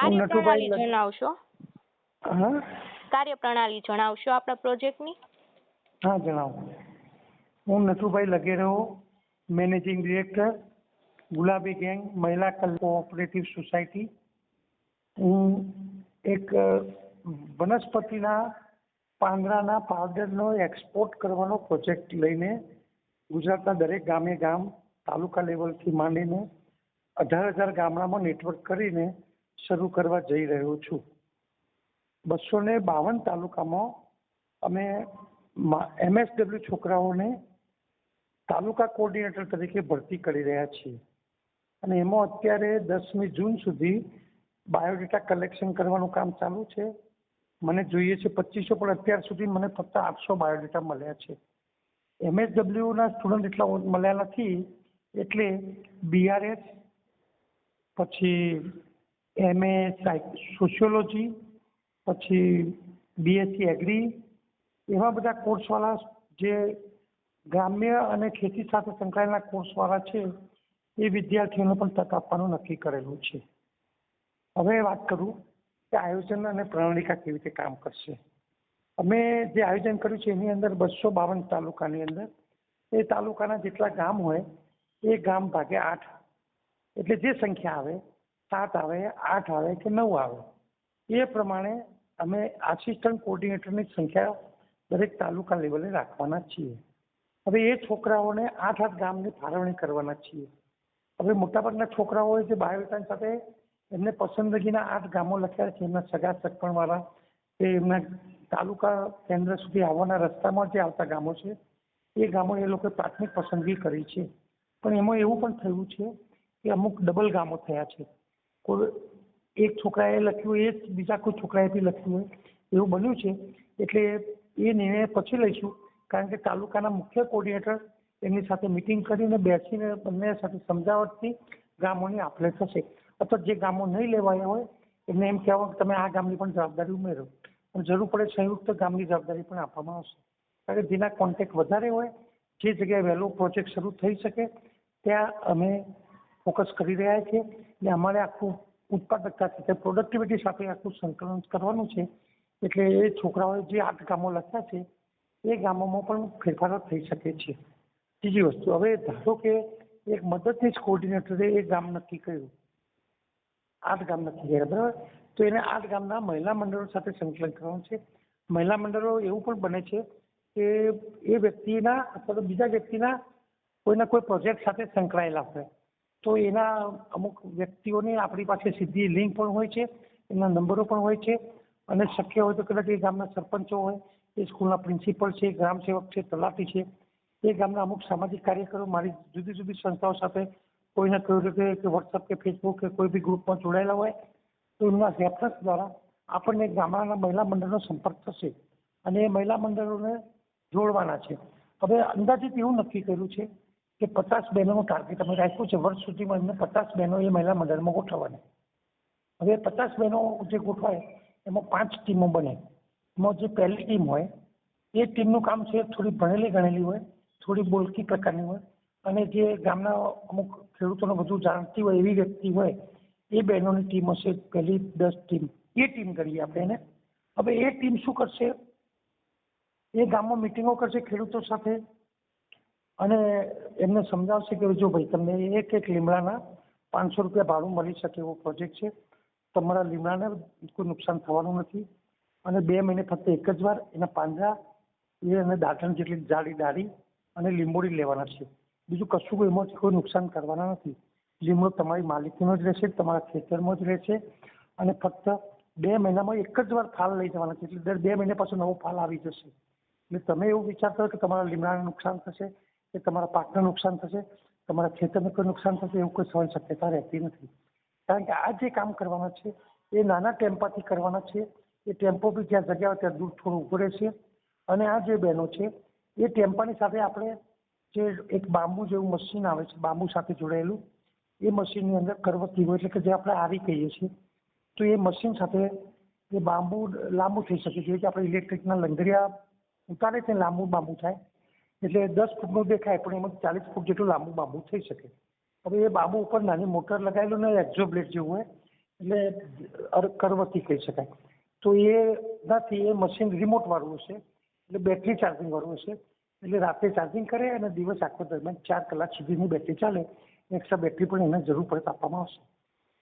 કાર્યપ્રણાલી નટુભાઈ- જણાવશો? હા? કાર્યપ્રણાલી જણાવશો આપણા પ્રોજેક્ટની? હા જણાવો. હું Nathubhai Lagero managing director Gulabi Gang Mahila cooperative society. હું એક વનસ્પતિના પાંદડાના પાવડરનો એક્સપોર્ટ કરવાનો પ્રોજેક્ટ લઈને ગુજરાતના દરેક ગામે ગામ તાલુકા લેવલથી માંડીને અઢાર હજાર ગામડામાં નેટવર્ક કરીને શરૂ કરવા જઈ રહ્યો છું. બસો ને બાવન તાલુકામાં અમે એમએસડબલ્યુ છોકરાઓને તાલુકા કોઓર્ડિનેટર તરીકે ભરતી કરી રહ્યા છીએ. અને એમાં અત્યારે દસમી જૂન સુધી બાયોડેટા કલેક્શન કરવાનું કામ ચાલુ છે. મને જોઈએ છે પચીસો, પણ અત્યાર સુધી મને ફક્ત આઠસો બાયોડેટા મળ્યા છે. એમએસડબલ્યુના સ્ટુડન્ટ એટલા મળ્યા નથી, એટલે બીઆરએસ પછી એમએ સોશિયોલોજી પછી બીએસસી એગ્રી એવા બધા કોર્સવાળા જે ગ્રામ્ય અને ખેતી સાથે સંકળાયેલા કોર્સવાળા છે, એ વિદ્યાર્થીઓને પણ તક આપવાનું નક્કી કરેલું છે. હવે વાત કરું કે આયોજન અને પ્રણાલિકા કેવી રીતે કામ કરશે. અમે જે આયોજન કર્યું છે, એની અંદર બસો બાવન તાલુકાની અંદર, એ તાલુકાના જેટલા ગામ હોય, એ ગામ ભાગે આઠ. એટલે જે સંખ્યા આવે સાત આવે, આઠ આવે કે નવ આવે. એ પ્રમાણે અમે આસિસ્ટન્ટ કોર્ડિનેટરની સંખ્યા દરેક તાલુકા લેવલે રાખવાના છીએ. હવે એ છોકરાઓને આઠ આઠ ગામની ફાળવણી કરવાના છીએ. હવે મોટાભાગના છોકરાઓ જે બાયોડેટા સાથે એમને પસંદગીના આઠ ગામો લખ્યા છે, એમના સગા સગપણવાળા કે એમના તાલુકા કેન્દ્ર સુધી આવવાના રસ્તામાં જે આવતા ગામો છે, એ ગામો એ લોકોએ પ્રાથમિક પસંદગી કરી છે. પણ એમાં એવું પણ થયું છે કે અમુક ડબલ ગામો થયા છે. કોઈ એક છોકરાએ લખ્યું, એ જ બીજા કોઈ છોકરાએ બી લખ્યું હોય, એવું બન્યું છે. એટલે એ નિર્ણય પછી લઈશું. કારણ કે તાલુકાના મુખ્ય કોઓર્ડિનેટર એમની સાથે મિટિંગ કરીને બેસીને બંને સાથે સમજાવટથી ગામોની આપલે થશે. અથવા જે ગામો નહીં લેવાયા હોય, એમને એમ કહેવા કે તમે આ ગામની પણ જવાબદારી ઉમેરો. અને જરૂર પડે સંયુક્ત ગામની જવાબદારી પણ આપવામાં આવશે. કારણ કે જેના કોન્ટેક્ટ વધારે હોય, જે જગ્યાએ વહેલો પ્રોજેક્ટ શરૂ થઈ શકે, ત્યાં અમે ફોકસ કરી રહ્યા છીએ અને અમારે આખું ઉત્પાદકતા સાથે પ્રોડક્ટિવિટી સાથે આખું સંકલન કરવાનું છે. એટલે એ છોકરાઓએ જે આઠ ગામો લખ્યા છે, એ ગામોમાં પણ ફેરફારો થઈ શકે છે. બીજી વસ્તુ, હવે ધારો કે એક મદદનીશ કોર્ડિનેટરે એ ગામ નક્કી કર્યું. આઠ ગામ નક્કી કર્યા, બરાબર? તો એને આઠ ગામના મહિલા મંડળો સાથે સંકલન કરવાનું છે. મહિલા મંડળો એવું પણ બને છે કે એ વ્યક્તિના અથવા તો બીજા વ્યક્તિના કોઈના કોઈ પ્રોજેક્ટ સાથે સંકળાયેલા હોય. તો એના અમુક વ્યક્તિઓની આપણી પાસે સીધી લિંક પણ હોય છે એમના નંબરો પણ હોય છે અને શક્ય હોય તો કદાચ એ ગામના સરપંચો હોય, એ સ્કૂલના પ્રિન્સિપલ છે, ગ્રામ સેવક છે, તલાટી છે, એ ગામના અમુક સામાજિક કાર્યકરો મારી જુદી જુદી સંસ્થાઓ સાથે કોઈને કહ્યું કે વોટ્સઅપ કે ફેસબુક કે કોઈ બી ગ્રુપમાં જોડાયેલા હોય, તો એમના રેફરન્સ દ્વારા આપણને ગામડાના મહિલા મંડળનો સંપર્ક થશે અને એ મહિલા મંડળોને જોડવાના છે. હવે અંદાજિત એવું નક્કી કર્યું છે કે પચાસ બહેનોનું ટાર્ગેટ અમે રાખ્યું છે. વર્ષ સુધીમાં એમને પચાસ બહેનો એ મહિલા મંડળમાં ગોઠવવાની. હવે પચાસ બહેનો જે ગોઠવાય, એમાં પાંચ ટીમો બને. એમાં જે પહેલી ટીમ હોય, એ ટીમનું કામ છે થોડી ભણેલી ગણેલી હોય, થોડી બોલકી પ્રકારની હોય, અને જે ગામના અમુક ખેડૂતોને વધુ જાણતી હોય એવી વ્યક્તિ હોય, એ બહેનોની ટીમ હશે પહેલી દસ ટીમ. એ ટીમ કરીએ આપણે એને. હવે એ ટીમ શું કરશે? એ ગામમાં મિટિંગો કરશે ખેડૂતો સાથે. અને એમને સમજાવશે કે જો ભાઈ, તમને એક એક લીમડાના પાંચસો રૂપિયા ભાડું મળી શકે એવો પ્રોજેક્ટ છે. તમારા લીમડાને કોઈ નુકસાન થવાનું નથી. અને બે મહિને ફક્ત એક જ વાર એના પાંદડા એ અને દાંતણ જેટલી જાડી ડાળી અને લીંબોડી લેવાના છે. બીજું કશું એમાંથી કોઈ નુકસાન કરવાના નથી. લીમડો તમારી માલિકીનો જ રહેશે, તમારા ખેતરમાં જ રહેશે. અને ફક્ત બે મહિનામાં એક જ વાર ફાલ લઈ જવાના છે. એટલે દર બે મહિને પાછો નવો ફાલ આવી જશે. એટલે તમે એવું વિચારતા હોય કે તમારા લીમડાને નુકસાન થશે કે તમારા પાકને નુકસાન થશે, તમારા ખેતરને કોઈ નુકસાન થશે એવું કોઈ સવાલ શક્યતા રહેતી નથી. કારણ કે આ જે કામ કરવાના છે, એ નાના ટેમ્પાથી કરવાના છે, એ ટેમ્પો બી જ્યાં જગ્યા હોય ત્યાં દૂર થોડું ઊભું રહેશે. અને આ જે બહેનો છે, એ ટેમ્પાની સાથે આપણે જે એક બાંબુ જેવું મશીન આવે છે, બાંબુ સાથે જોડાયેલું, એ મશીનની અંદર કરવતી હોય એટલે કે જે આપણે આરી કહીએ છીએ, તો એ મશીન સાથે એ બાંબુ લાંબુ થઈ શકે. છે કે આપણે ઇલેક્ટ્રિકના લંગરિયા ઉતારે તે લાંબુ બાંબુ થાય એટલે દસ ફૂટનું દેખાય, પણ એમાં ચાલીસ ફૂટ જેટલું લાંબુ બાંબુ થઈ શકે. હવે એ બાંબુ ઉપર નાની મોટર લગાવેલું ને એક્ઝોબ્લેટ જેવું હોય, એટલે કરવતી કહી શકાય. તો એ નથી એ મશીન રિમોટ વાળું હશે, એટલે બેટરી ચાર્જિંગ વાળું હશે. એટલે રાતે ચાર્જિંગ કરે અને દિવસ આખો દરમિયાન ચાર કલાક સુધીની બેટરી ચાલે એક્સ્ટ્રા બેટરી પણ એને જરૂર પડે આપવામાં આવશે.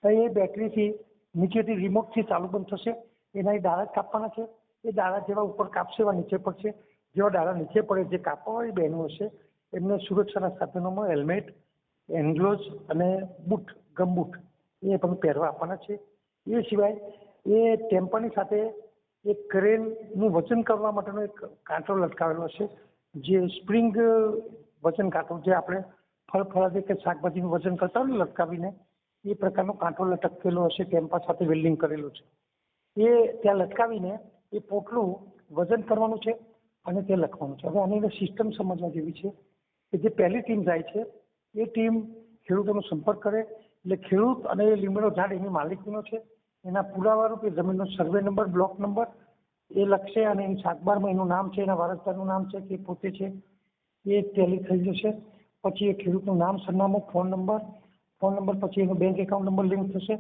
તો એ બેટરીથી નીચેથી રિમોટથી ચાલુ બંધ થશે, એના એ દાડા જ કાપવાના છે. એ દાડા જેવા ઉપર કાપશે એવા નીચે પડશે જેવા ડાળા નીચે પડે જે કાપવા વાળી બહેનો હશે, એમને સુરક્ષાના સાધનોમાં હેલ્મેટ એન્ગ્લોઝ અને બૂટ, ગમબૂટ એ પણ પહેરવા આપવાના છે. એ સિવાય એ ટેમ્પાની સાથે એક ક્રેનનું વજન કરવા માટેનો એક કાંટો લટકાવેલો છે જે સ્પ્રિંગ વજન કાંટો જે આપણે ફળ ફળાદી કે શાકભાજીનું વજન કરતા હોય લટકાવીને એ પ્રકારનો કાંટો લટકેલો હશે ટેમ્પા સાથે વેલ્ડિંગ કરેલું છે. એ ત્યાં લટકાવીને એ પોટલું વજન કરવાનું છે. અને તે લખવાનું છે. હવે આની અંદર સિસ્ટમ સમજવા જેવી છે કે જે પહેલી ટીમ જાય છે, એ ટીમ ખેડૂતોનો સંપર્ક કરે. એટલે ખેડૂત અને એ લીમડો ઝાડ એની માલિકીનો છે. એના પુરાવા રૂપે જમીનનો સર્વે નંબર બ્લોક નંબર એ લખશે અને એની સાતબારમાં એનું નામ છે, એના વારસદારનું નામ છે, કે પોતે છે, એ ટેલી થઈ જશે. પછી એ ખેડૂતનું નામ, સરનામું ફોન નંબર ફોન નંબર પછી એનો બેંક એકાઉન્ટ નંબર લિંક થશે.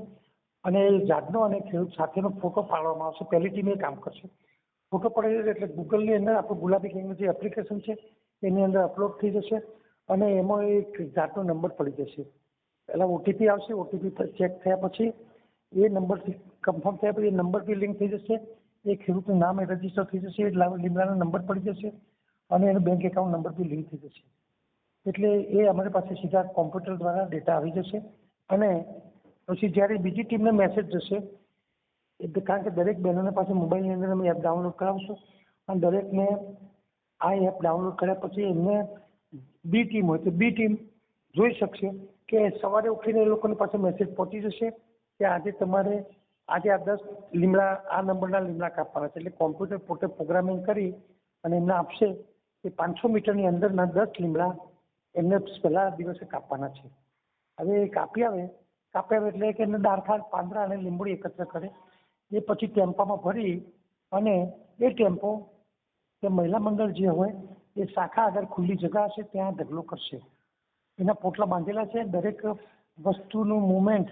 અને એ ઝાડનો અને ખેડૂત સાથેનો ફોટો પાડવામાં આવશે. પહેલી ટીમ એ કામ કરશે. ફોટો પડે એટલે ગૂગલની અંદર આપણું ગુલાબી કિંગનું જે એપ્લિકેશન છે, એની અંદર અપલોડ થઈ જશે અને એમાં એક જાતનો નંબર પડી જશે. પહેલાં ઓટીપી આવશે ઓટીપી ચેક થયા પછી એ નંબરથી કન્ફર્મ થયા પછી એ નંબર બી લિંક થઈ જશે, એ ખેડૂતનું નામ એ રજિસ્ટર થઈ જશે, એ લીમડાનો નંબર પડી જશે અને એનો બેંક એકાઉન્ટ નંબર બી લિંક થઈ જશે. એટલે એ અમારી પાસે સીધા કોમ્પ્યુટર દ્વારા ડેટા આવી જશે અને પછી જ્યારે બીજી ટીમને મેસેજ જશે એટલે કારણ કે દરેક બહેનોને પાસે મોબાઈલની અંદર અમે એપ ડાઉનલોડ કરાવશું અને દરેકને આ એપ ડાઉનલોડ કર્યા પછી એમને બી ટીમ હોય તો બી ટીમ જોઈ શકશે કે સવારે ઉઠીને એ લોકોની પાસે મેસેજ પહોંચી જશે કે આજે તમારે આજે આ દસ લીમડા આ નંબરના લીમડા કાપવાના છે. એટલે કોમ્પ્યુટર પોતે પ્રોગ્રામિંગ કરી અને એમને આપશે કે પાંચસો મીટરની અંદરના દસ લીમડા એમને પહેલા દિવસે કાપવાના છે. હવે એ કાપી આવે. કાપી આવે એટલે કે એને ડાળખાલ પાંદડા અને લીંબડી એકત્ર કરે. એ પછી ટેમ્પામાં ભરી અને એ ટેમ્પો કે મહિલા મંડળ જે હોય, એ શાખા આગળ ખુલ્લી જગા હશે, ત્યાં ઢગલો કરશે. એના પોટલા બાંધેલા છે. દરેક વસ્તુનું મુવમેન્ટ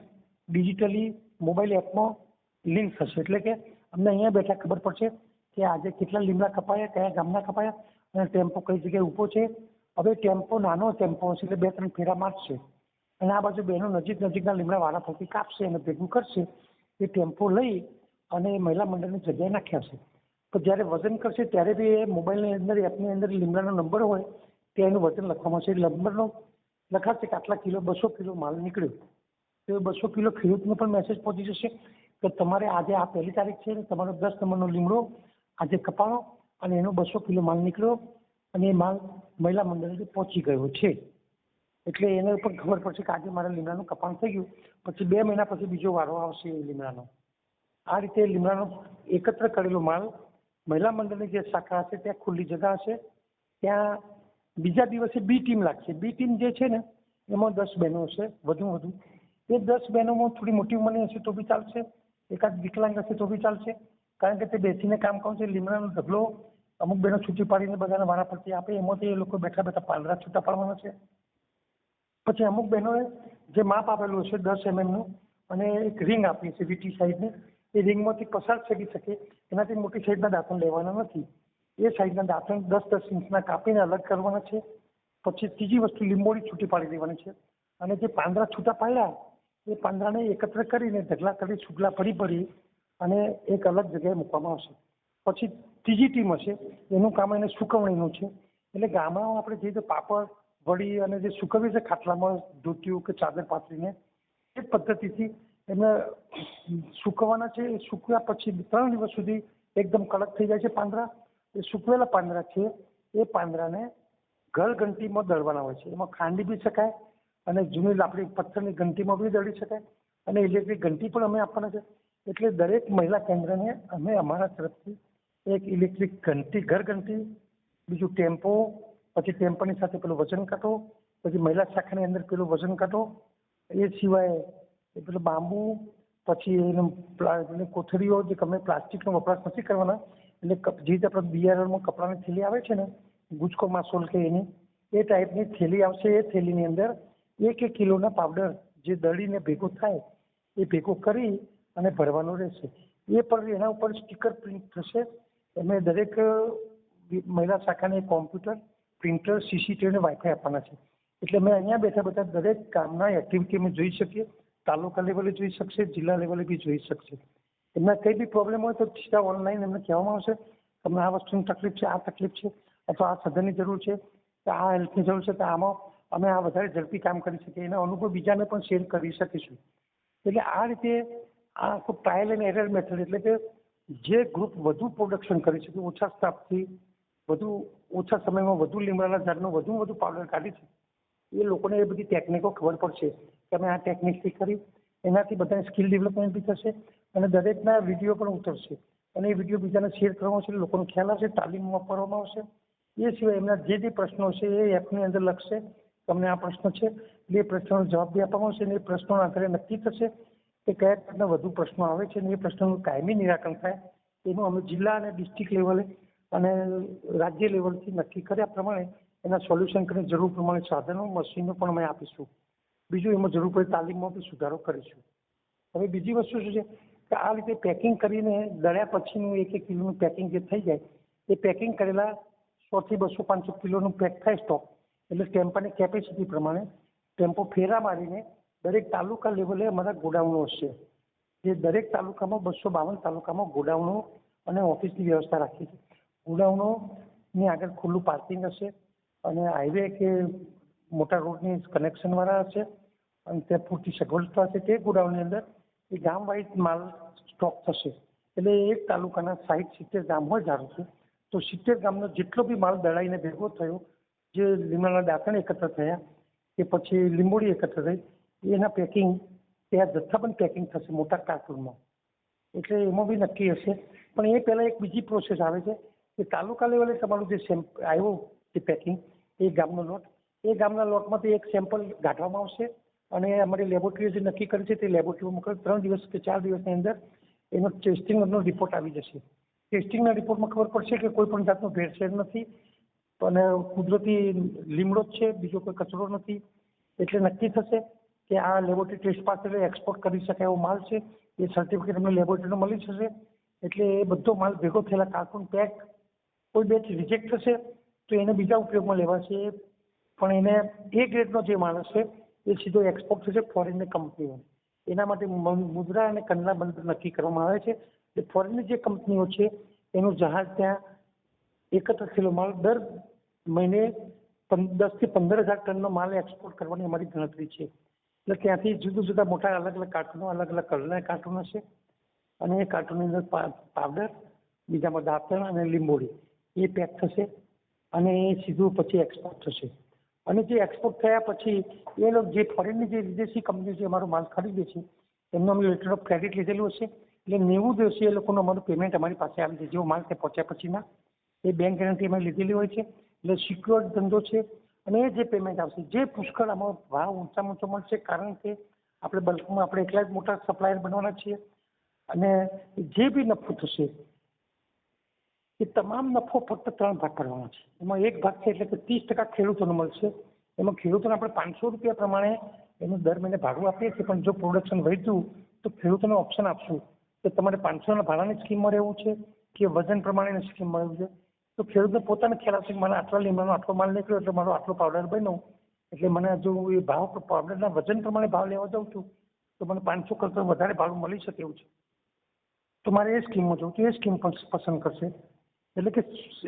ડિજિટલી મોબાઈલ એપમાં લિંક થશે. એટલે કે અમને અહીંયા બેઠા ખબર પડશે કે આજે કેટલા લીમડા કપાયા, કયા ગામના કપાયા અને ટેમ્પો કઈ જગ્યાએ ઊભો છે. હવે ટેમ્પો નાનો ટેમ્પો હશે એટલે બે ત્રણ ફેરા મારશે. અને આ બાજુ બહેનો નજીક નજીકના લીમડા વાળા થકી કાપશે અને ભેગું કરશે. એ ટેમ્પો લઈ અને મહિલા મંડળની જગ્યાએ નાખ્યા છે. તો જ્યારે વજન કરશે, ત્યારે બી એ મોબાઈલની અંદર, એપની અંદર લીમડાનો નંબર હોય ત્યાં એનું વજન લખવામાં છે. નંબરનો લખાશે કે આટલા કિલો, બસો કિલો માલ નીકળ્યો. તો એ બસો કિલો ખેડૂતને પણ મેસેજ પહોંચી જશે કે તમારે આજે આ પહેલી તારીખ છે, તમારો દસ નંબરનો લીમડો આજે કપાણો અને એનો બસો કિલો માલ નીકળ્યો અને એ માલ મહિલા મંડળે પહોંચી ગયો છે. એટલે એને પણ ખબર પડશે કે આજે મારા લીમડાનું કપાણ થઈ ગયું. પછી બે મહિના પછી બીજો વારો આવશે એ લીમડાનો. આ રીતે લીમડાનો એકત્ર કરેલો માલ મહિલા મંડળની જે શાખા હશે, ત્યાં ખુલ્લી જગા હશે. ત્યાં બીજા દિવસે બી ટીમ લાગશે. બી ટીમ જે છે ને, એમાં દસ બહેનો હશે વધુ વધુ. એ દસ બહેનોમાં થોડી મોટી ઉંમરની હશે તો બી ચાલશે, એકાદ વિકલાંગ હશે તો બી ચાલશે. કારણ કે તે બેસીને કામ કરશે લીમડાનો ઢગલો અમુક બહેનો છૂટી પાડીને બધાને વારા પરથી આપે એમાંથી એ લોકો બેઠા બેઠા પાંદડા છૂટા પાડવાના છે. પછી અમુક બહેનોએ જે માપ આપેલું હશે દસ એમએમનું, અને એક રિંગ આપી છે વીટી સાઈડની એ રિંગમાંથી પસાર થઈ શકે, એનાથી મોટી સાઈઝના દાંતણ લેવાના નથી. એ સાઈઝના દાંતણ દસ દસ ઇંચના કાપીને અલગ કરવાના છે. પછી ત્રીજી વસ્તુ, લીંબોળી છૂટી પાડી દેવાની છે. અને જે પાંદડા છૂટા પાડ્યા, એ પાંદડાને એકત્ર કરીને ઢગલા કરી છૂટલા ભરી ભરી અને એક અલગ જગ્યાએ મૂકવામાં આવશે. પછી ત્રીજી ટીમ હશે, એનું કામ એને સુકવણીનું છે. એટલે ગામડામાં આપણે જે રીતે પાપડ, વડી અને જે સુકવીએ છે ખાટલામાં ધોતિયું કે ચાદર પાથરીને, એ પદ્ધતિથી એને સૂકવવાના છે, એ સૂક્યા પછી ત્રણ દિવસ સુધી એકદમ કડક થઈ જાય છે પાંદડા એ સૂકવેલા પાંદડા છે, એ પાંદડાને ઘર ઘંટીમાં દળવાના હોય છે. એમાં ખાંડી બી શકાય અને જૂની લાકડી પથ્થરની ઘંટીમાં બી દળી શકાય. અને ઇલેક્ટ્રિક ઘંટી પણ અમે આપવાના છે. એટલે દરેક મહિલા કેન્દ્રને અમે અમારા તરફથી એક ઇલેક્ટ્રિક ઘંટી ઘર ઘંટી બીજું ટેમ્પો, પછી ટેમ્પોની સાથે પેલું વજન કાંટો, પછી મહિલા શાખાની અંદર પેલું વજન કાંટો. એ સિવાય એ પેલું બાંબુ, પછી એનું એની કોથળીઓ જે તમે પ્લાસ્ટિકનો વપરાશ નથી કરવાના, એટલે જે રીતે આપણે બિયારણમાં કપડાની થેલી આવે છે ને, ગુજકો, માસોલ કે એની, એ ટાઈપની થેલી આવશે. એ થેલીની અંદર એક એક કિલોના પાવડર જે દળીને ભેગો થાય, એ ભેગો કરી અને ભરવાનો રહેશે. એ પર, એના ઉપર સ્ટીકર પ્રિન્ટ થશે. એમને દરેક મહિલા શાખાને કોમ્પ્યુટર, પ્રિન્ટર સીસીટીવી અને વાઈફાઈ આપવાના છે. એટલે અમે અહીંયા બેઠા બેઠા દરેક કામના એક્ટિવિટી અમે જોઈ શકીએ. તાલુકા લેવલે જોઈ શકશે, જિલ્લા લેવલે બી જોઈ શકશે. એમના કંઈ બી પ્રોબ્લેમ હોય તો સીધા ઓનલાઈન એમને કહેવામાં આવશે, તમને આ વસ્તુની તકલીફ છે, આ તકલીફ છે, અથવા આ સાધનની જરૂર છે કે આ હેલ્પની જરૂર છે, તો આમાં અમે આ વધારે ઝડપી કામ કરી શકીએ. એના અનુભવ બીજાને પણ શેર કરી શકીશું. એટલે આ રીતે આ આખું ટ્રાયલ એન્ડ એરર મેથડ એટલે કે જે ગ્રુપ વધુ પ્રોડક્શન કરી શકે, ઓછા સ્ટાફથી વધુ, ઓછા સમયમાં વધુ લીમડાના ઝાડનું વધુ વધુ પાવડર કાઢી છે એ લોકોને એ બધી ટેકનિકો ખબર પડશે. અમે આ ટેકનિકથી કરી, એનાથી બધાને સ્કિલ ડેવલપમેન્ટ બી થશે અને દરેકના વીડિયો પણ ઉતરશે. અને એ વીડિયો બીજાને શેર કરવામાં આવશે, લોકોને ખ્યાલ આવશે, તાલીમ વાપરવામાં આવશે. એ સિવાય એમના જે જે પ્રશ્નો છે એ એપની અંદર લખશે. તમને આ પ્રશ્ન છે એ પ્રશ્નોનો જવાબ બી આપવામાં આવશે અને એ પ્રશ્નોના આધારે નક્કી થશે કે કયા પ્રકારના વધુ પ્રશ્નો આવે છે અને એ પ્રશ્નોનું કાયમી નિરાકરણ થાય. એનું અમે જિલ્લા અને ડિસ્ટ્રિક્ટ લેવલે અને રાજ્ય લેવલથી નક્કી કર્યા પ્રમાણે એના સોલ્યુશન કરીને જરૂર પ્રમાણે સાધનો મશીનો પણ અમે આપીશું. બીજું એમાં જરૂર પડે તાલીમમાં બી સુધારો કરીશું. હવે બીજી વસ્તુ શું છે કે આ રીતે પેકિંગ કરીને દળ્યા પછીનું એક એક કિલોનું પેકિંગ જે થઈ જાય, એ પેકિંગ કરેલા સોથી બસો પાંચસો કિલોનું પેક થાય સ્ટોક એટલે ટેમ્પાની કેપેસિટી પ્રમાણે ટેમ્પો ફેરા મારીને દરેક તાલુકા લેવલે અમારા ગોડાઉનો હશે. જે દરેક તાલુકામાં બસો બાવન તાલુકામાં ગોડાઉનો અને ઓફિસની વ્યવસ્થા રાખી છે. ગોડાઉનોની આગળ ખુલ્લું પાર્કિંગ હશે અને હાઈવે કે મોટા રોડની કનેક્શનવાળા હશે. અને ત્યાં પૂરતી સગવડતા હશે તે ગોડાઉનની અંદર એ ગામ વાઇઝ માલ સ્ટોક થશે એટલે એક તાલુકાના સાઠ સિત્તેર ગામ હોય ધારો કે તો સિત્તેર ગામનો જેટલો બી માલ દળાઈને ભેગો થયો જે લીમડાના દાંતણ એકત્ર થયા કે પછી લીંબોડી એકત્ર થઈ એના પેકિંગ ત્યાં જથ્થાબંધ પેકિંગ થશે મોટા કાર્ટૂનમાં એટલે એમાં બી નક્કી હશે પણ એ પહેલાં એક બીજી પ્રોસેસ આવે છે કે તાલુકા લેવલે તમારું જે સેમ્પ આવ્યું જે પેકિંગ એ ગામનો લોટ એ ગામના લોટમાંથી એક સેમ્પલ કાઢવામાં આવશે અને અમારી લેબોરેટરી જે નક્કી કરી છે તે લેબોરેટરીમાં મોકલે ત્રણ દિવસ કે ચાર દિવસની અંદર એનો ટેસ્ટિંગનો રિપોર્ટ આવી જશે. ટેસ્ટિંગના રિપોર્ટમાં ખબર પડશે કે કોઈ પણ જાતનો ભેળસેળ નથી અને કુદરતી લીમડો જ છે, બીજો કોઈ કચરો નથી. એટલે નક્કી થશે કે આ લેબોરેટરી ટેસ્ટ પાસ એક્સપોર્ટ કરી શકાય એવો માલ છે. એ સર્ટિફિકેટ અમને લેબોરેટરીનો મળી જશે. એટલે એ બધો માલ ભેગો થયેલા કાર્ટૂન પેક કોઈ બેચ રિજેક્ટ થશે તો એને બીજા ઉપયોગમાં લેવાશે. પણ એને એ ગ્રેડનો જે માણસ હશે એ સીધો એક્સપોર્ટ થશે ફોરેનની કંપનીઓ એના માટે મુદ્રા અને કંડલા બંદર નક્કી કરવામાં આવે છે. એ ફોરેનની જે કંપનીઓ છે, એનું જહાજ ત્યાં એકત્ર થયેલો માલ દર મહિને દસથી પંદર હજાર ટનનો માલ એક્સપોર્ટ કરવાની અમારી ગણતરી છે. એટલે ત્યાંથી જુદા જુદા મોટા અલગ અલગ કાર્ટૂનો અલગ અલગ કલરના કાર્ટૂન હશે અને એ કાર્ટૂનની અંદર પાવડર, બીજામાં દાંતણ અને લીંબોળી. એ પેક થશે અને એ સીધું પછી એક્સપોર્ટ થશે. અને જે એક્સપોર્ટ થયા પછી એ લોકો જે ફોરેનની જે વિદેશી કંપની છે, અમારો માલ ખરીદે છે, એમનું અમે લેટર ઓફ ક્રેડિટ લીધેલું હશે. એટલે નેવું દિવસે એ લોકોનું અમારું પેમેન્ટ અમારી પાસે આવી જાય, જેવો માલ તે પહોંચ્યા પછીના. એ બેંક ગેરંટી અમે લીધેલી હોય છે. એટલે સિક્યોર ધંધો છે અને એ જે પેમેન્ટ આવશે, જે પુષ્કળ અમારો ભાવ ઊંચામાં ઊંચો મળશે, કારણ કે આપણે બલ્કમાં આપણે એકલા જ મોટા સપ્લાયર બનવાના છીએ. અને જે બી નફો થશે એ તમામ નફો ફક્ત ત્રણ ભાગ કરવાનો છે. એમાં એક ભાગ છે એટલે કે ત્રીસ ટકા ખેડૂતોને મળશે. એમાં ખેડૂતોને આપણે પાંચસો રૂપિયા પ્રમાણે એનું દર મહિને ભાડું આપીએ છીએ, પણ જો પ્રોડક્શન વધ્યું, તો ખેડૂતોને ઓપ્શન આપશું કે તમારે પાંચસોના ભાડાની સ્કીમમાં રહેવું છે કે વજન પ્રમાણેની સ્કીમમાં રહેવું છે. તો ખેડૂતને પોતાને ખ્યાલ આવશે કે મને આટલા લીમડાનો આટલો માલ નીકળ્યો એટલે મારો આટલો પાવડર બન્યો. એટલે મને જો એ ભાવ પાવડરના વજન પ્રમાણે ભાવ લેવા જાઉં છું, તો મને પાંચસો કરતાં વધારે ભાડું મળી શકે એવું છે. તો મારે એ સ્કીમમાં જવું તો એ સ્કીમ પણ પસંદ કરશે. એટલે કે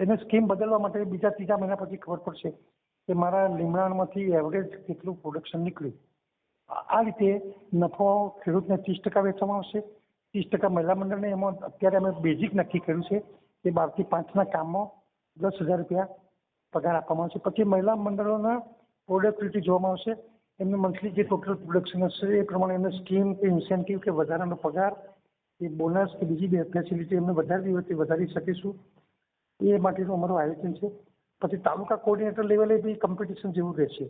એને સ્કીમ બદલવા માટે બીજા ત્રીજા મહિના પછી ખબર પડશે કે મારા લીમડામાંથી એવરેજ કેટલું પ્રોડક્શન નીકળ્યું. આ રીતે નફો ખેડૂતને ત્રીસ ટકા વેચવામાં આવશે. ત્રીસ ટકા મહિલા મંડળને એમાં અત્યારે અમે બેઝિક નક્કી કર્યું છે કે બારથી પાંચના કામમાં દસ હજાર રૂપિયા પગાર આપવામાં આવશે. પછી મહિલા મંડળોના પ્રોડક્ટિવિટી જોવામાં આવશે. એમનું મંથલી જે ટોટલ પ્રોડક્શન હશે એ પ્રમાણે એમને સ્કીમ કે ઇન્સેન્ટિવ કે વધારાનો પગાર કે બોનસ કે બીજી બે ફેસિલિટી એમને વધારવી હોય તે વધારી શકીશું. એ માટેનું અમારું આયોજન છે. પછી તાલુકા કોર્ડિનેટર લેવલે બી કોમ્પિટિશન જેવું રહેશે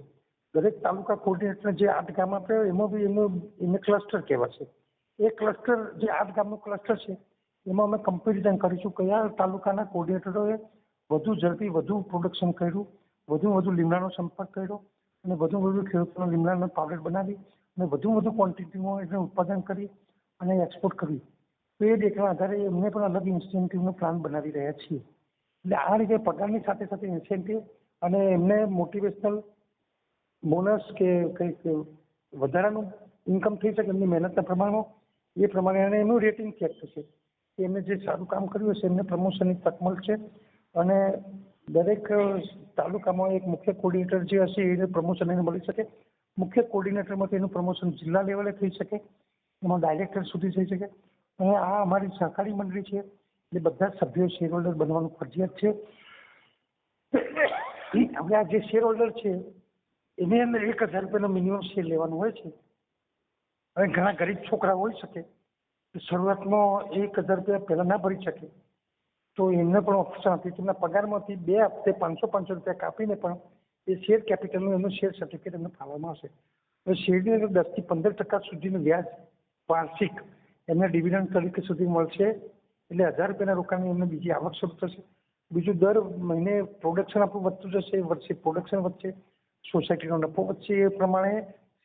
દરેક તાલુકા કોર્ડિનેટર જે આઠ ગામ આપે એમાં બી એમનું એને ક્લસ્ટર કહેવાશે. એ ક્લસ્ટર જે આઠ ગામનું ક્લસ્ટર છે, એમાં અમે કમ્પિટિશન કરીશું. કયા તાલુકાના કોર્ડિનેટરોએ વધુ ઝડપી, વધુ પ્રોડક્શન કર્યું, વધુ વધુ લીમડાનો સંપર્ક કર્યો, અને વધુ વધુ ખેડૂતોનો લીમડાનો પાવડર બનાવી, અને વધુ વધુ ક્વોન્ટિટીમાં એને ઉત્પાદન કરી અને એક્સપોર્ટ કરી તો એ ડેટાના આધારે એમને પણ અલગ ઇન્સેન્ટિવનો પ્લાન બનાવી રહ્યા છીએ. એટલે આ રીતે પગારની સાથે સાથે ઇન્સેન્ટિવ અને એમને મોટિવેશનલ બોનસ કે કંઈક વધારાનું ઇન્કમ થઈ શકે એમની મહેનતના પ્રમાણમાં, એ પ્રમાણે અને એનું રેટિંગ ચેક થશે. કે એમને જે સારું કામ કર્યું હશે, એમને પ્રમોશનની તક મળશે. અને દરેક તાલુકામાં એક મુખ્ય કોર્ડિનેટર જે હશે, એને પ્રમોશન એને મળી શકે. મુખ્ય કોર્ડિનેટરમાંથી એનું પ્રમોશન જિલ્લા લેવલે થઈ શકે. એમાં ડાયરેક્ટર સુધી થઈ શકે. અને આ અમારી સહકારી મંડળી છે. એટલે બધા સભ્યો શેર હોલ્ડર બનવાનું ફરજિયાત છે. હવે આ જે શેર હોલ્ડર છે, એની અંદર એક હજાર રૂપિયાનો મિનિમમ શેર લેવાનું હોય છે. હવે ઘણા ગરીબ છોકરા હોઈ શકે શરૂઆતમાં એક હજાર રૂપિયા પહેલાં ના ભરી શકે. તો એમને પણ ઓપ્શન આપી તેમના પગારમાંથી બે હપ્તે પાંચસો પાંચસો રૂપિયા કાપીને પણ એ શેર કેપિટલનું એમનું શેર સર્ટિફિકેટ એમને ફાળવવામાં આવશે. હવે શેરની અંદર દસથી પંદર ટકા સુધીનું વ્યાજ વાર્ષિક એમને ડિવિડન્ડ તરીકે સુધી મળશે. એટલે હજાર રૂપિયાના રોકાણની એમને બીજી આવક શરૂ થશે બીજું દર મહિને પ્રોડક્શન આપણું વધતું જશે વર્ષે પ્રોડક્શન વધશે સોસાયટીનો નફો વધશે એ પ્રમાણે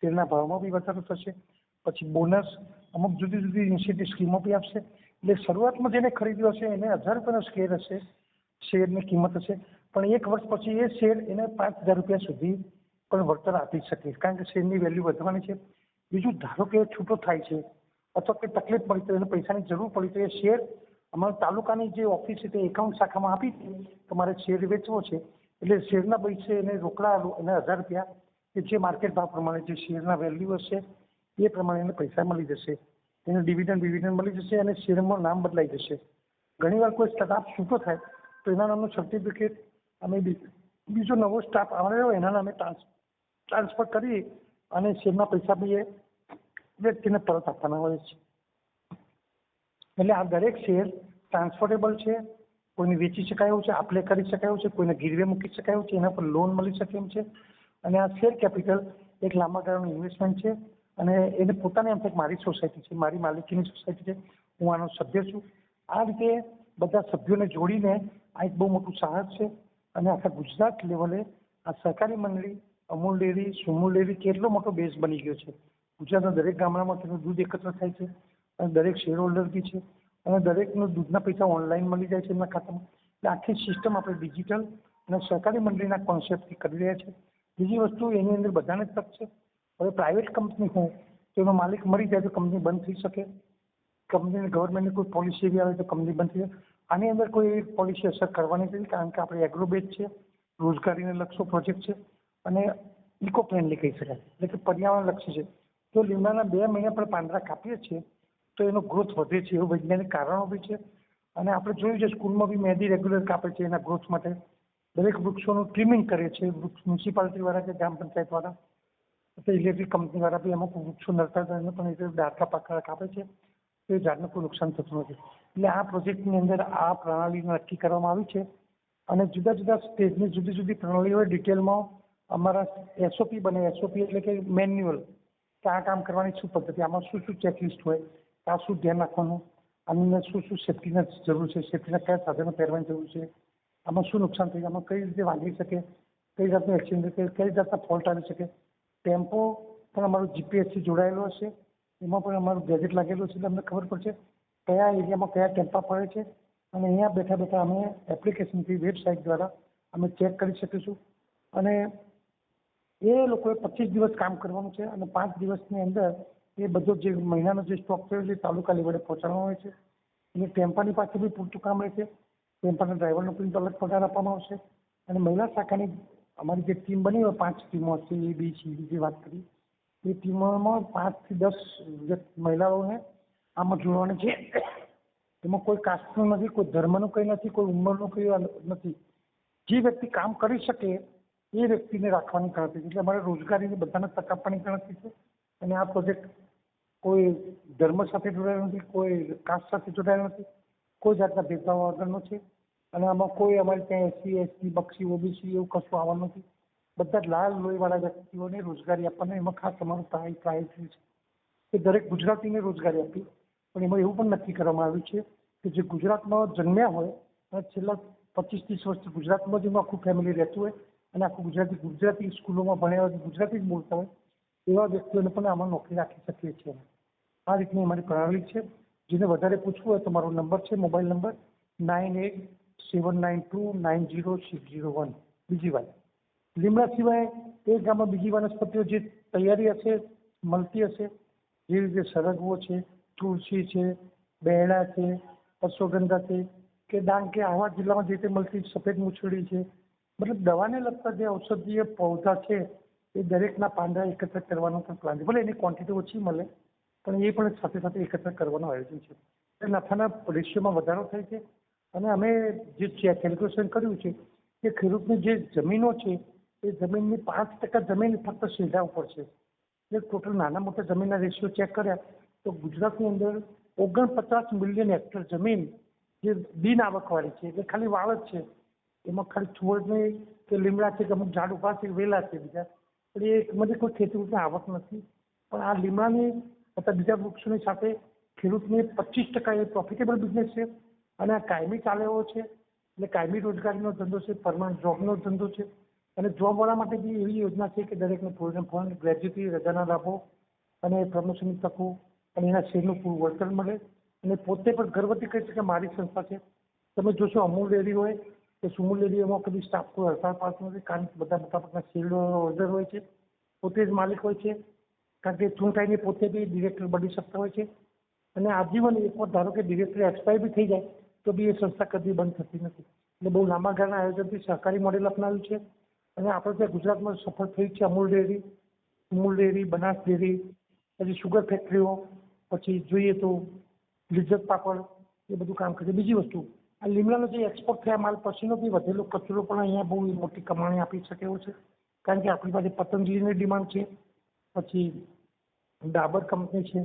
શેરના ભાવમાં બી વધારો થશે. પછી બોનસ અમુક જુદી જુદી ઇન્સેન્ટિવ સ્કીમો બી આપશે. એટલે શરૂઆતમાં જેને ખરીદ્યો હશે, એને હજાર રૂપિયાનો શેર હશે, શેરની કિંમત હશે. પણ એક વર્ષ પછી એ શેર એને પાંચ હજાર રૂપિયા સુધી પણ વળતર આપી શકે, કારણ કે શેરની વેલ્યુ વધવાની છે. બીજું ધારો કે છૂટો થાય છે, અથવા કે તકલીફ પડી તો એને પૈસાની જરૂર પડી તો એ શેર અમારા તાલુકાની જે ઓફિસ છે તે એકાઉન્ટ શાખામાં આપી તમારે શેર વેચવો છે. એટલે શેરના પૈસે એને રોકડા એને હજાર રૂપિયા કે જે માર્કેટ ભાવ પ્રમાણે જે શેરના વેલ્યુ હશે એ પ્રમાણે એને પૈસા મળી જશે. એને ડિવિડન્ડ ડિવિડન્ડ મળી જશે અને શેરમાં નામ બદલાઈ જશે. ઘણીવાર કોઈ સ્ટાફ છૂટો થાય તો એના નામનું સર્ટિફિકેટ અમે બીજો નવો સ્ટાફ આવે એના નામે ટ્રાન્સફર કરી અને શેરના પૈસા બી એ વ્યક્તિને પરત આપવાના હોય છે. એટલે આ દરેક શેર ટ્રાન્સફરેબલ છે, કોઈને વેચી શકાય એવું છે, આપલે કરી શકાય એવું છે, કોઈને ગીરવે મૂકી શકાય એવું છે, એના પર લોન મળી શકે એમ છે. અને આ શેર કેપિટલ એક લાંબા ગાળાનું ઇન્વેસ્ટમેન્ટ છે અને એને પોતાને એમ થાય મારી સોસાયટી છે, મારી માલિકીની સોસાયટી છે, હું આનો સભ્ય છું. આ રીતે બધા સભ્યોને જોડીને આ એક બહુ મોટું સાહસ છે અને આખા ગુજરાત લેવલે આ સહકારી મંડળી, અમૂલ ડેરી, સુમૂલ ડેરી કેટલો મોટો બેઝ બની ગયો છે. ગુજરાતના દરેક ગામડામાં તેનું દૂધ એકત્ર થાય છે. અને દરેક શેર હોલ્ડર બી છે. અને દરેકનો દૂધના પૈસા ઓનલાઈન મળી જાય છે એમના ખાતામાં. એટલે આખી સિસ્ટમ આપણે ડિજિટલ અને સહકારી મંડળીના કોન્સેપ્ટથી કરી રહ્યા છે. બીજી વસ્તુ એની અંદર બધાને તક છે. હવે પ્રાઇવેટ કંપની હોય, તો એનો માલિક મરી જાય તો કંપની બંધ થઈ શકે. કંપનીની ગવર્મેન્ટની કોઈ પોલિસી એવી આવે તો કંપની બંધ થઈ જાય. આની અંદર કોઈ પોલિસી અસર કરવાની નથી, કારણ કે આપણે એગ્રોબેઝ છે, રોજગારીને લક્ષો પ્રોજેક્ટ છે. અને ઇકો ફ્રેન્ડલી કહી શકાય, એટલે કે પર્યાવરણ લક્ષી છે. તો લીમડાના બે મહિના પર પાંદડા કાપીએ છીએ. તો એનો ગ્રોથ વધે છે એવું વૈજ્ઞાનિક કારણો બી છે. અને આપણે જોયું છે સ્કૂલમાં બી મહેંદી રેગ્યુલર કાપે છે એના ગ્રોથ માટે. દરેક વૃક્ષોનું ટ્રીમિંગ કરે છે, વૃક્ષ મ્યુનિસિપાલિટી વાળા કે ગ્રામ પંચાયત વાળા. તો ઇલેક્ટ્રિક કંપની વાળા બી અમુક વૃક્ષો નડતા એને પણ એ ડાળખા પાકડા કાપે છે. તો એ ઝાડને કોઈ નુકસાન થતું નથી. એટલે આ પ્રોજેક્ટની અંદર આ પ્રણાલી નક્કી કરવામાં આવી છે. અને જુદા જુદા સ્ટેજની જુદી જુદી પ્રણાલીઓ ડિટેલમાં અમારા એસઓપી બને એસઓપી એટલે કે મેન્યુઅલ કે આ કામ કરવાની શું પદ્ધતિ? આમાં શું શું ચેકલિસ્ટ હોય? આ શું ધ્યાન રાખવાનું? આની શું શું સેફ્ટીના જરૂર છે? સેફ્ટીના કયા સાધનો પહેરવાની જરૂર છે? આમાં શું નુકસાન થઈ આમાં કઈ રીતે વાગી શકે? કઈ જાતનું એક્સિડન્ટ કઈ કઈ જાતના ફોલ્ટ આવી શકે? ટેમ્પો પણ અમારું જીપીએસથી જોડાયેલો હશે. એમાં પણ અમારું ગેજેટ લાગેલું છે એટલે અમને ખબર પડશે કયા એરિયામાં કયા ટેમ્પા પડે છે. અને અહીંયા બેઠા બેઠા અમે એપ્લિકેશનથી વેબસાઇટ દ્વારા અમે ચેક કરી શકીશું. અને એ લોકોએ પચીસ દિવસ કામ કરવાનું છે અને પાંચ દિવસની અંદર એ બધો જે મહિનાનો જે સ્ટોક થયો છે એ તાલુકા લેવલે પહોંચાડવાનો હોય છે. અને ટેમ્પાની પાસે બી પૂરતું કામ રહેશે ટેમ્પાના ડ્રાઈવરનો પણ અલગ પગાર આપવામાં આવશે અને મહિલા શાખાની અમારી જે ટીમ બની હોય, પાંચ ટીમો એ બી સી જે વાત કરી, એ ટીમોમાં પાંચથી દસ વ્યક્તિ મહિલાઓને આમાં જોડવાની છે. એમાં કોઈ કાસ્ટનું નથી, કોઈ ધર્મનું કંઈ નથી, કોઈ ઉંમરનું કંઈ નથી. જે વ્યક્તિ કામ કરી શકે, એ વ્યક્તિને રાખવાની ગણતરી છે. એટલે અમારે રોજગારીની બધાને તક આપવાની ગણતરી છે. અને આ પ્રોજેક્ટ કોઈ ધર્મ સાથે જોડાયેલો નથી, કોઈ કાસ્ટ સાથે જોડાયેલો નથી, કોઈ જાતના ભેદભાવ વગરનો છે અને આમાં કોઈ અમારે ત્યાં એસસી એસટી બક્ષી ઓબીસી એવું કશું આવવાનું નથી. બધા જ લાલ લોહીવાળા વ્યક્તિઓને રોજગારી આપવાના, એમાં ખાસ અમારો પ્રાય પ્રાયોરિટી છે કે દરેક ગુજરાતીને રોજગારી આપી પણ એમાં એવું પણ નક્કી કરવામાં આવ્યું છે કે જે ગુજરાતમાં જન્મ્યા હોય, અને છેલ્લા પચીસ, ત્રીસ વર્ષથી ગુજરાતમાં જ એમાં આખું ફેમિલી રહેતું હોય અને આખું ગુજરાતી ગુજરાતી સ્કૂલોમાં ભણ્યા હોય ગુજરાતી જ બોલતા હોય એવા વ્યક્તિઓને પણ આમાં નોકરી રાખી શકીએ છીએ. આ રીતની અમારી પ્રણાલી છે. જેને વધારે પૂછવું હોય તો મારો નંબર છે, mobile number nine eight seven nine two nine zero six zero one. બીજી વાત. લીમડા સિવાય એ ગામમાં બીજી વનસ્પતિઓ જે તૈયારી હશે, મળતી હશે જે રીતે સરગવો છે, તુલસી છે બેડા છે, અશ્વગંધા છે, કે ડાંગ કે આવા જિલ્લામાં જે રીતે મળતી સફેદ મૂછડી છે, મતલબ દવાને લગતા જે ઔષધીય પૌધા છે એ દરેકના પાંદડા એકત્ર કરવાનો પણ પ્લાન છે. ભલે એની ક્વોન્ટિટી ઓછી મળે, પણ એ પણ સાથે સાથે એકત્ર કરવાનું આયોજન છે. એટલે નફાના રેશિયોમાં વધારો થાય છે. અને અમે જે કેલ્ક્યુલેશન કર્યું છે કે ખેડૂતની જે જમીનો છે, એ જમીનની પાંચ ટકા જમીન ફક્ત સીધા ઉપર છે. એટલે ટોટલ નાના મોટા જમીનના રેશિયો ચેક કર્યા, તો ગુજરાતની અંદર ઓગણપચાસ મિલિયન હેક્ટર જમીન જે બિન આવકવાળી છે, એટલે ખાલી વાળ જ છે, એમાં ખાલી છુવડની કે લીમડા છે કે અમુક ઝાડ ઊભા છે વેલા છે બીજા. પણ એ મને કોઈ ખેડૂતને આવક નથી. પણ આ લીમડાની અથવા બીજા વૃક્ષોની સાથે ખેડૂતને પચીસ ટકા એ પ્રોફિટેબલ બિઝનેસ છે અને આ કાયમી ચાલે એવો છે. એટલે કાયમી રોજગારીનો ધંધો છે પરમાનન્ટ જોબનો ધંધો છે. અને જોબવાળા માટે બી એવી યોજના છે કે દરેકને પ્રોવિડન્ટ ફંડ ગ્રેજ્યુટી રજાના લાભો અને પ્રમોશનની તકો અને એના શેરનું પૂરું વળતર મળે. અને પોતે પણ ગર્વથી કહી શકે મારી સંસ્થા છે. તમે જોશો અમૂલ ડેરી હોય કે સુમુલ એમાં કદી સ્ટાફ કોઈ હડતાળ પાસ નથી કારણ કે બધા મોટા ભાગના શેરનો ઓર્ડર હોય છે, પોતે જ માલિક હોય છે. કારણ કે ચૂંટાઈને પોતે બી ડિરેક્ટર બની શકતા હોય છે. અને આજીવન એકવાર ધારો કે ડિરેક્ટર એક્સપાયર બી થઈ જાય, તો બી એ સંસ્થા કદી બંધ થતી નથી. એટલે બહુ લાંબા ગાળાના આયોજનથી સહકારી મોડેલ અપનાવ્યું છે. અને આપણે ત્યાં ગુજરાતમાં સફળ થઈ છે Amul dairy Amul dairy, Banas dairy, પછી સુગર ફેક્ટરીઓ, પછી જોઈએ તો લિજ્જત પાપડ, એ બધું કામ કરે બીજી વસ્તુ આ લીમડાનો જે એક્સપોર્ટ થયા માલ પછીનો બી વધેલો કચરો પણ અહીંયા બહુ મોટી કમાણી આપી શકે એવો છે. કારણ કે આપણી પાસે પતંજલિની ડિમાન્ડ છે, પછી ડાબર કંપની છે,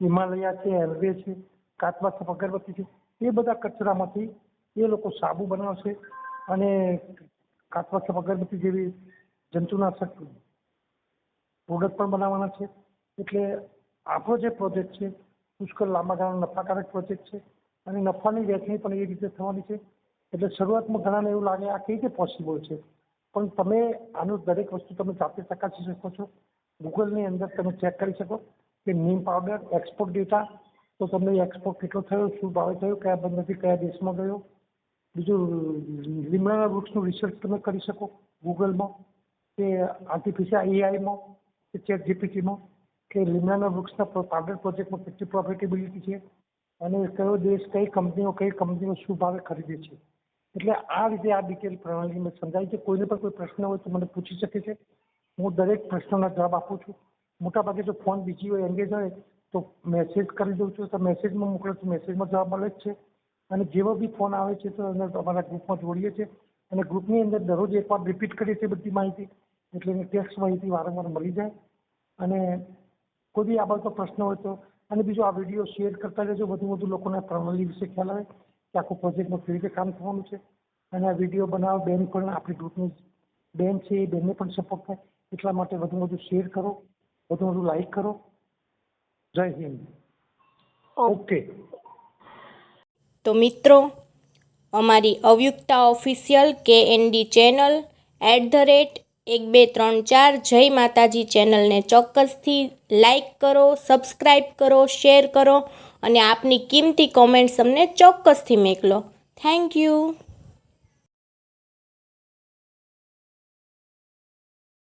હિમાલયા છે એલવે છે કાચબા અગરબત્તી છે, એ બધા કચરામાંથી એ લોકો સાબુ બનાવશે અને કાચબા અગરબત્તી જેવી જંતુનાશક પ્રોડક્ટ પણ બનાવવાના છે. એટલે આપણો જે પ્રોજેક્ટ છે, પુષ્કળ લાંબા ગાળાનો નફાકારક પ્રોજેક્ટ છે. અને નફાની વહેંચણી પણ એ રીતે થવાની છે. એટલે શરૂઆતમાં ઘણાને એવું લાગે આ કઈ રીતે પોસિબલ છે? પણ તમે આનું દરેક વસ્તુ તમે જાતે ચકાસી શકો છો. ગૂગલની અંદર તમે ચેક કરી શકો કે નીમ પાવડર એક્સપોર્ટ ડેટા તો તમને એક્સપોર્ટ કેટલો થયો, શું ભાવે થયો, કયા બંદરથી કયા દેશમાં ગયો. બીજું લીમડાના વૃક્ષનું રિસર્ચ તમે કરી શકો ગૂગલમાં, કે આર્ટિફિશિયલ એઆઈમાં કે ચેટ જીપીટીમાં કે લીમડાના વૃક્ષના પાવડર પ્રોજેક્ટમાં કેટલી પ્રોફિટેબિલિટી છે. અને કયો દેશ, કઈ કંપનીઓ કઈ કંપનીઓ શું ભાવે ખરીદે છે? એટલે આ રીતે આ ડિટેલ પ્રણાલી મેં સમજાવી છે. કોઈને પણ કોઈ પ્રશ્ન હોય તો મને પૂછી શકે છે. હું દરેક પ્રશ્નોના જવાબ આપું છું. મોટાભાગે જો ફોન બીજી હોય એંગેજ હોય, તો મેસેજ કરી દઉં છું. તો મેસેજમાં મોકલો તો મેસેજમાં જવાબ મળે જ છે. અને જેવો બી ફોન આવે છે, તો એને અમારા ગ્રુપમાં જોડીએ છીએ. અને ગ્રુપની અંદર દરરોજ એકવાર રિપીટ કરીએ છીએ બધી માહિતી. એટલે એને ટેક્સ્ટ માહિતી વારંવાર મળી જાય. અને કોઈ બી આ બાબતનો પ્રશ્ન હોય તો અને બીજો આ વીડિયો શેર કરતા રહેજો. વધુ વધુ લોકોને પ્રણાલી વિશે ખ્યાલ આવે કે આખું પ્રોજેક્ટમાં કેવી રીતે કામ થવાનું છે. અને આ વીડિયો બનાવો. બેન પણ આપણી ગ્રુપની બેન છે, એ બેનને પણ સપોર્ટ થાય. એટલા માટે વધુ વધુ શેર કરો. વધુ વધુ લાઈક કરો. જય હિન્દ. ઓકે. તો મિત્રો, અમારી અવ્યુક્તા ઓફિશિયલ કે ND channel at the rate એક, બે, ત્રણ, ચાર જય માતાજી ચેનલને ચોક્કસથી લાઈક કરો સબસ્ક્રાઈબ કરો, શેર કરો અને આપની કિંમતી કોમેન્ટ્સ અમને ચોક્કસથી મોકલો. Thank you.